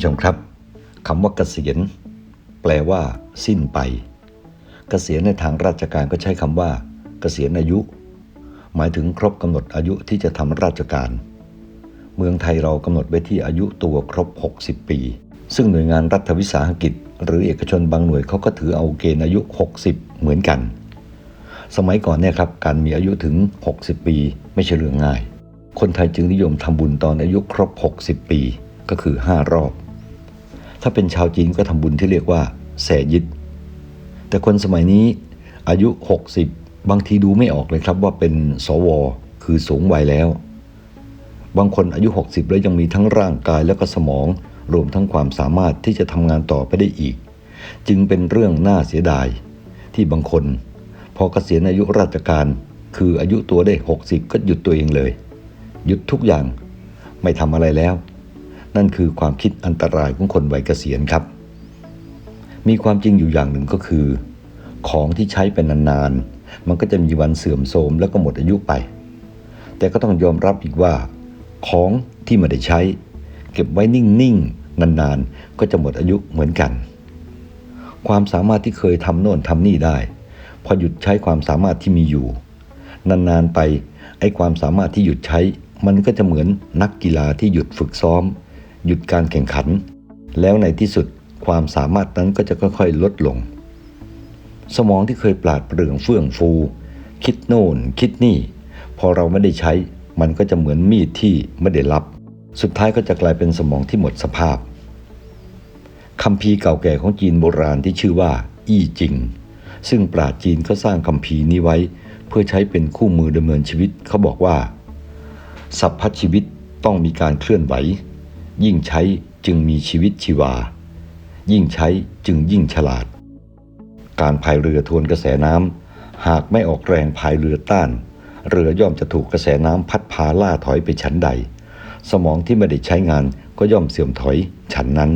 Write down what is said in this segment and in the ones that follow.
ผู้ชมครับคำว่าเกษียณแปลว่า สิ้นไป เกษียณในทางราชการก็ใช้คำว่า เกษียณอายุ หมายถึงครบกำหนดอายุที่จะทำราชการ เมืองไทยเรากำหนดไว้ที่อายุตัวครบ 60 ปี ซึ่งหน่วยงานรัฐวิสาหกิจ หรือเอกชนบางหน่วยเขาก็ถือเอาเกณฑ์อายุ 60 เหมือนกัน สมัยก่อนเนี่ยครับการมีอายุถึง 60 ปี ไม่ใช่เรื่องง่าย คนไทยจึงนิยมทำบุญตอนอายุครบ 60 ปี ก็คือ 5 รอบ ถ้าเป็นชาวจีนก็ทำบุญที่เรียกว่าแสยิดแต่คนสมัยนี้อายุ 60 บางทีดูไม่ออกเลยครับว่าเป็นสว คือสูงวัยแล้ว บางคนอายุ 60 แล้วยังมีทั้งร่างกายและก็สมอง รวมทั้งความสามารถที่จะทำงานต่อไปได้อีก จึงเป็นเรื่องน่าเสียดาย ที่บางคน พอเกษียณอายุราชการ คืออายุตัวได้ 60 ก็หยุดตัวเองเลย หยุดทุกอย่าง ไม่ทำอะไรแล้ว นั่นคือความคิดอันตรายของคนวัยเกษียณครับ มีความจริงอยู่อย่างหนึ่งก็คือ ของที่ใช้เป็นนานๆ มันก็จะมีวันเสื่อมโทรมแล้วก็หมดอายุไป แต่ก็ต้องยอมรับอีกว่า ของที่ไม่ได้ใช้ เก็บไว้นิ่งๆ นานๆ ก็จะหมดอายุเหมือนกัน ความสามารถที่เคยทำโน่นทำนี่ได้ พอหยุดใช้ความสามารถที่มีอยู่ นานๆไปไอ้ความสามารถที่หยุดใช้มันก็จะเหมือนนักกีฬาที่หยุดฝึกซ้อม หยุดการแข่งขัน แล้วในที่สุดความสามารถนั้นก็จะค่อยๆ ลดลง สมองที่เคยปราดเปรื่องเฟื่องฟู คิดโน่น คิดนี่ พอเราไม่ได้ใช้มันก็จะเหมือนมีดที่ไม่ได้รับ สุดท้ายก็จะกลายเป็นสมองที่หมดสภาพคำพีเก่าแก่ของจีนโบราณที่ชื่อว่า อี้จิง ซึ่งปราดจีนก็สร้างคำพีนี้ไว้ เพื่อใช้เป็นคู่มือดำเนินชีวิตเขาบอกว่าสัพพชีวิตต้องมีการเคลื่อนไหว ยิ่งใช้จึงมีชีวิตชีวา ยิ่งใช้จึงยิ่งฉลาด การพายเรือทวนกระแสน้ำหากไม่ออกแรงพายเรือต้าน เรือย่อมจะถูกกระแสน้ำพัดพาล่าถอยไปชั้นใด สมองที่ไม่ได้ใช้งานก็ย่อมเสื่อมถอยฉันนั้น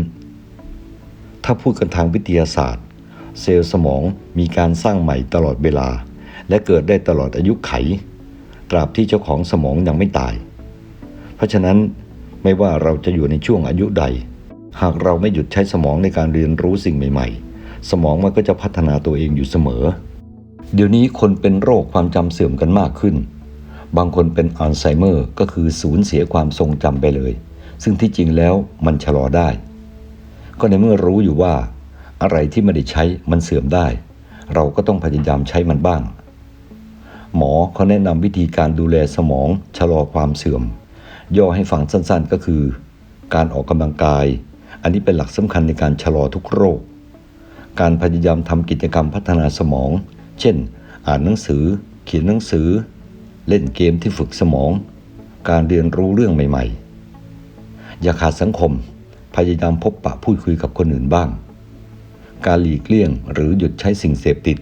ถ้าพูดกันทางวิทยาศาสตร์ เซลล์สมองมีการสร้างใหม่ตลอดเวลา และเกิดได้ตลอดอายุไข ตราบที่เจ้าของสมองยังไม่ตาย เพราะฉะนั้น ไม่ว่าเราจะอยู่ในช่วงอายุใด หากเราไม่หยุดใช้สมองในการเรียนรู้สิ่งใหม่ๆ สมองมันก็จะพัฒนาตัวเองอยู่เสมอ เดี๋ยวนี้คนเป็นโรคความจำเสื่อมกันมากขึ้น บางคนเป็นอัลไซเมอร์ก็คือสูญเสียความทรงจำไปเลย ซึ่งที่จริงแล้วมันชะลอได้ ก็ในเมื่อรู้อยู่ว่า อะไรที่ไม่ได้ใช้มันเสื่อมได้ เราก็ต้องพยายามใช้มันบ้าง หมอเขาแนะนำวิธีการดูแลสมองชะลอความเสื่อม ย่อให้ฟังสั้นๆก็คือ การออกกำลังกาย อันนี้เป็นหลักสำคัญในการชะลอทุกโรค การพยายามทำกิจกรรมพัฒนาสมอง เช่น อ่านหนังสือ เขียนหนังสือ เล่นเกมที่ฝึกสมอง การเรียนรู้เรื่องใหม่ๆ อย่าขาดสังคม พยายามพบปะพูดคุยกับคนอื่นบ้าง การหลีกเลี่ยงหรือหยุดใช้สิ่งเสพติด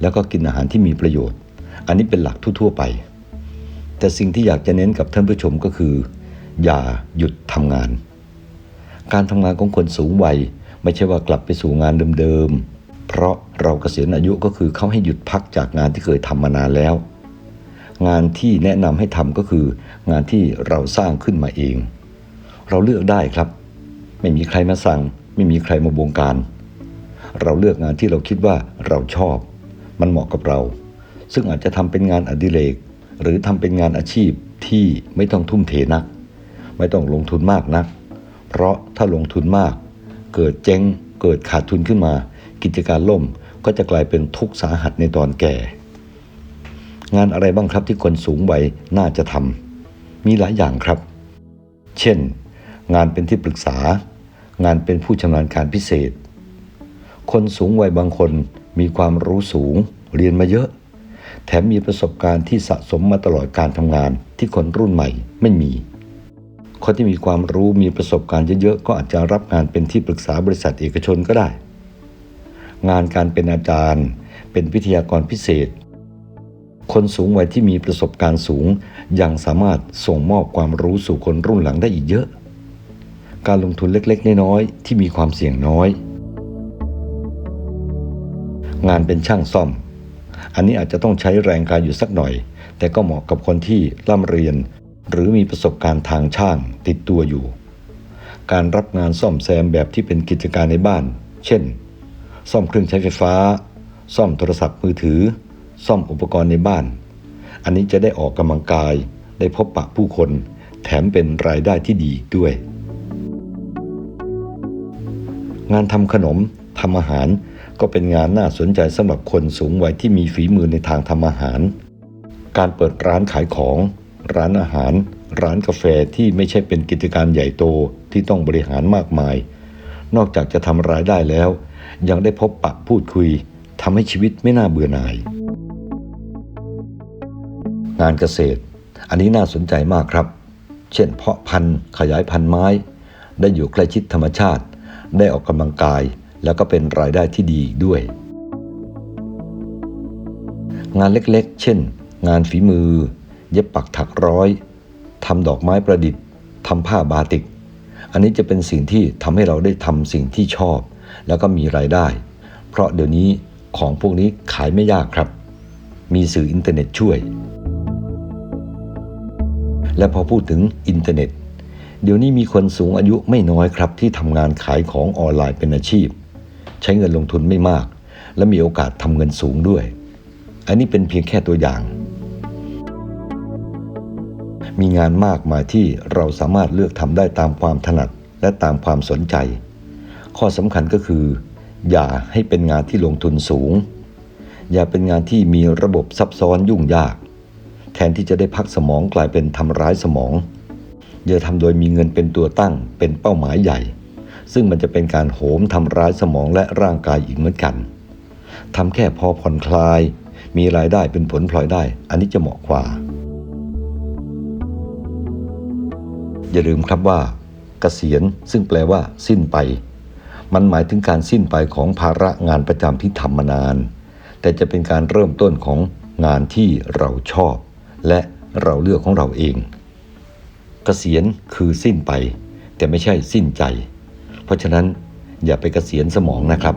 แล้วก็กินอาหารที่มีประโยชน์ อันนี้เป็นหลักทั่วๆไป แต่สิ่งที่อยากจะเน้นกับท่านผู้ชมก็คือ อย่าหยุดทำงาน การทำงานของคนสูงวัย ไม่ใช่ว่ากลับไปสู่งานเดิมๆ เพราะเราเกษียณอายุก็คือเขาให้หยุดพักจากงานที่เคยทำมานานแล้ว งานที่แนะนำให้ทำก็คือ งานที่เราสร้างขึ้นมาเอง เราเลือกได้ครับ ไม่มีใครมาสั่ง ไม่มีใครมาบงการ เราเลือกงานที่เราคิดว่าเราชอบ มันเหมาะกับเรา ซึ่งอาจจะทำเป็นงานอดิเรก หรือทำเป็นงานอาชีพที่ไม่ต้องทุ่มเทนัก ไม่ต้องลงทุนมากนัก เพราะถ้าลงทุนมาก เกิดเจ๊งเกิดขาดทุนขึ้นมา กิจการล่มก็จะกลายเป็นทุกข์สาหัสในตอนแก่ งานอะไรบ้างครับที่คนสูงวัยน่าจะทำมีหลายอย่างครับ เช่น งานเป็นที่ปรึกษา งานเป็นผู้ชำนาญการพิเศษ คนสูงวัยบางคนมีความรู้สูงเรียนมาเยอะ แถมมีประสบการณ์ที่สะสมมาตลอดการทำงานที่คนรุ่นใหม่ไม่มี คนที่มีความรู้มีประสบการณ์เยอะๆ ก็อาจจะรับงานเป็นที่ปรึกษาบริษัทเอกชนก็ได้ งานการเป็นอาจารย์ เป็นวิทยากรพิเศษ คนสูงวัยที่มีประสบการณ์สูง ยังสามารถส่งมอบความรู้สู่คนรุ่นหลังได้อีกเยอะ การลงทุนเล็กๆ น้อยๆที่มีความเสี่ยงน้อย งานเป็นช่างซ่อม อันนี้อาจจะต้องใช้แรงกายอยู่สักหน่อย แต่ก็เหมาะกับคนที่ร่ำเรียน หรือมีประสบการณ์ทางช่างติดตัวอยู่ การรับงานซ่อมแซมแบบที่เป็นกิจการในบ้าน เช่น ซ่อมเครื่องใช้ไฟฟ้า ซ่อมโทรศัพท์มือถือ ซ่อมอุปกรณ์ในบ้าน อันนี้จะได้ออกกำลังกาย ได้พบปะผู้คน แถมเป็นรายได้ที่ดีด้วย งานทำขนมทำอาหาร ก็เป็นงานน่าสนใจสำหรับคนสูงวัยที่มีฝีมือในทางทำอาหาร การเปิดร้านขายของ ร้านอาหาร ร้านกาแฟที่ไม่ใช่เป็นกิจการใหญ่โตที่ต้องบริหารมากมาย นอกจากจะทำรายได้แล้ว ยังได้พบปะพูดคุยทำให้ชีวิตไม่น่าเบื่อหน่าย งานเกษตร อันนี้น่าสนใจมากครับ เช่น เพาะพันธุ์ขยายพันธุ์ไม้ ได้อยู่ใกล้ชิดธรรมชาติ ได้ออกกำลังกาย แล้วก็เป็นรายได้ที่ดีอีกด้วย งานเล็กๆ เช่น งานฝีมือ เย็บปักถักร้อยทำดอกไม้ประดิษฐ์ทำผ้าบาติก อันนี้จะเป็นสิ่งที่ทำให้เราได้ทำสิ่งที่ชอบ แล้วก็มีรายได้ เพราะเดี๋ยวนี้ของพวกนี้ขายไม่ยากครับ มีสื่ออินเทอร์เน็ตช่วย และพอพูดถึงอินเทอร์เน็ต เดี๋ยวนี้มีคนสูงอายุไม่น้อยครับที่ทำงานขายของออนไลน์เป็นอาชีพ ใช้เงินลงทุนไม่มาก และมีโอกาสทำเงินสูงด้วย อันนี้เป็นเพียงแค่ตัวอย่าง มีงานมากมายที่เราสามารถเลือกทำได้ตามความถนัดและตามความสนใจ ข้อสำคัญก็คือ อย่าให้เป็นงานที่ลงทุนสูง อย่าเป็นงานที่มีระบบซับซ้อนยุ่งยาก แทนที่จะได้พักสมองกลายเป็นทำร้ายสมอง อย่าทำโดยมีเงินเป็นตัวตั้งเป็นเป้าหมายใหญ่ ซึ่งมันจะเป็นการโหมทำร้ายสมองและร่างกายอีกเหมือนกันทำแค่พอผ่อนคลาย มีรายได้เป็นผลพลอยได้ อันนี้จะเหมาะกว่า อย่าลืมครับว่า เกษียณซึ่งแปลว่า สิ้นไป มันหมายถึงการสิ้นไปของภาระงานประจำที่ทำมานาน แต่จะเป็นการเริ่มต้นของงานที่เราชอบ และเราเลือกของเราเอง เกษียณคือสิ้นไป แต่ไม่ใช่สิ้นใจ เพราะฉะนั้นอย่าไปเกษียณสมองนะครับ